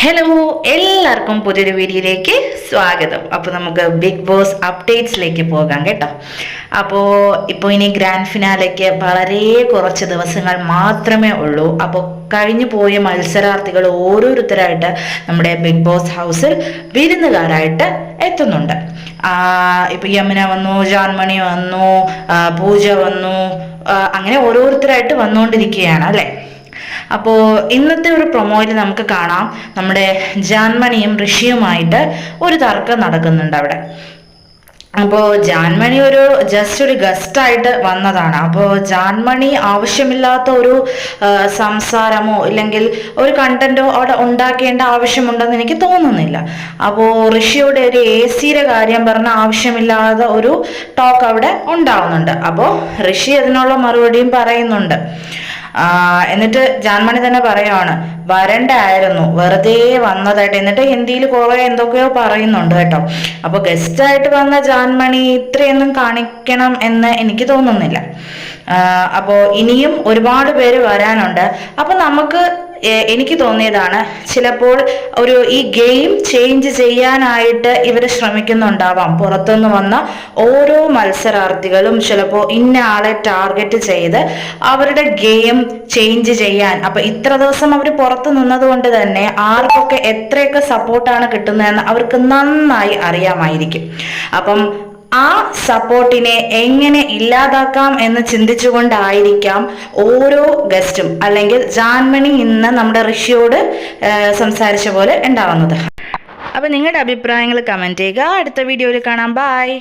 Hello എല്ലാവർക്കും പുതിയൊരു വീഡിയോയിലേക്ക് സ്വാഗതം. അപ്പോൾ നമുക്ക് ബിഗ് ബോസ് അപ്ഡേറ്റ്സിലേക്ക് പോകാം കേട്ടോ. അപ്പോൾ ഇപ്പോൾ ഇനി ഗ്രാൻഡ് ഫിനാലേക്ക് വളരെ കുറച്ച് ദിവസങ്ങൾ മാത്രമേ ഉള്ളൂ. അപ്പോൾ കഴിഞ്ഞു പോയ മത്സരാർത്ഥികൾ ഓരോരുത്തരായിട്ട് നമ്മുടെ ബിഗ് ബോസ് ഹൗസിൽ വിരുന്നുകാരായിട്ട് എത്തുന്നുണ്ട്. ഇപ്പോൾ യമുന വന്നു ജാൻമണി വന്നു പൂജ വന്നു അങ്ങനെ ഓരോരുത്തരായിട്ട് വന്നുകൊണ്ടിരിക്കുകയാണ് അല്ലേ? അപ്പോൾ ഇന്നത്തെ ഒരു പ്രൊമോയിൽ നമുക്ക് കാണാം. നമ്മുടെ ജാൻമണിയും ഋഷിയുമായിട്ട് ഒരു തർക്കം നടക്കുന്നുണ്ട് അവിടെ. അപ്പോൾ ജാൻമണി ഒരു ജസ്റ്റ് ഒരു ഗസ്റ്റായിട്ട് വന്നതാണ്. അപ്പോൾ ജാൻമണി ആവശ്യമില്ലാത്ത ഒരു സംസാരമോ ഇല്ലെങ്കിൽ ഒരു കണ്ടന്റോ അവിടെ ഉണ്ടാക്കേണ്ട ആവശ്യമുണ്ടെന്ന് എനിക്ക് തോന്നുന്നില്ല. അപ്പോൾ ഋഷിയുടെ ഒരു എ സിയുടെ കാര്യം പറഞ്ഞ ആവശ്യമില്ലാത്ത ഒരു ടോക്ക് അവിടെ ഉണ്ടാവുന്നുണ്ട്. അപ്പോൾ ഋഷി അതിനുള്ള മറുപടിയും പറയുന്നുണ്ട്. എന്നിട്ട് ജാൻമണി തന്നെ പറയുവാണ് വരണ്ടായിരുന്നു വെറുതെ വന്നതായിട്ട്. എന്നിട്ട് ഹിന്ദിയിൽ കുറെ എന്തൊക്കെയോ പറയുന്നുണ്ട് കേട്ടോ. അപ്പൊ ഗസ്റ്റായിട്ട് വന്ന ജാൻമണി ഇത്രയൊന്നും കാണിക്കണം എന്ന് എനിക്ക് തോന്നുന്നില്ല. ആ, അപ്പോ ഇനിയും ഒരുപാട് പേര് വരാനുണ്ട്. അപ്പോൾ നമുക്ക് എനിക്ക് തോന്നിയതാണ് ചിലപ്പോൾ ഒരു ഈ ഗെയിം ചേഞ്ച് ചെയ്യാനായിട്ട് ഇവർ ശ്രമിക്കുന്നുണ്ടാവാം. പുറത്തുനിന്ന് വന്ന ഓരോ മത്സരാർത്ഥികളും ചിലപ്പോൾ ഇന്ന ആളെ ടാർഗറ്റ് ചെയ്ത് അവരുടെ ഗെയിം ചേഞ്ച് ചെയ്യാൻ. അപ്പൊ ഇത്ര ദിവസം അവർ പുറത്തു നിന്നതുകൊണ്ട് തന്നെ ആർക്കൊക്കെ എത്രയൊക്കെ സപ്പോർട്ടാണ് കിട്ടുന്നതെന്ന് അവർക്ക് നന്നായി അറിയാമായിരിക്കും. അപ്പം ആ സപ്പോർട്ടിനെ എങ്ങനെ ഇല്ലാതാക്കാം എന്ന് ചിന്തിച്ചുകൊണ്ടായിരിക്കാം ഓരോ ഗസ്റ്റും അല്ലെങ്കിൽ ജാൻമണി ഇന്ന് നമ്മുടെ ഋഷിയോട് സംസാരിച്ച പോലെ ഉണ്ടാവുന്നത്. അപ്പൊ നിങ്ങളുടെ അഭിപ്രായങ്ങൾ കമന്റ് ചെയ്യുക. അടുത്ത വീഡിയോയിൽ കാണാം. ബൈ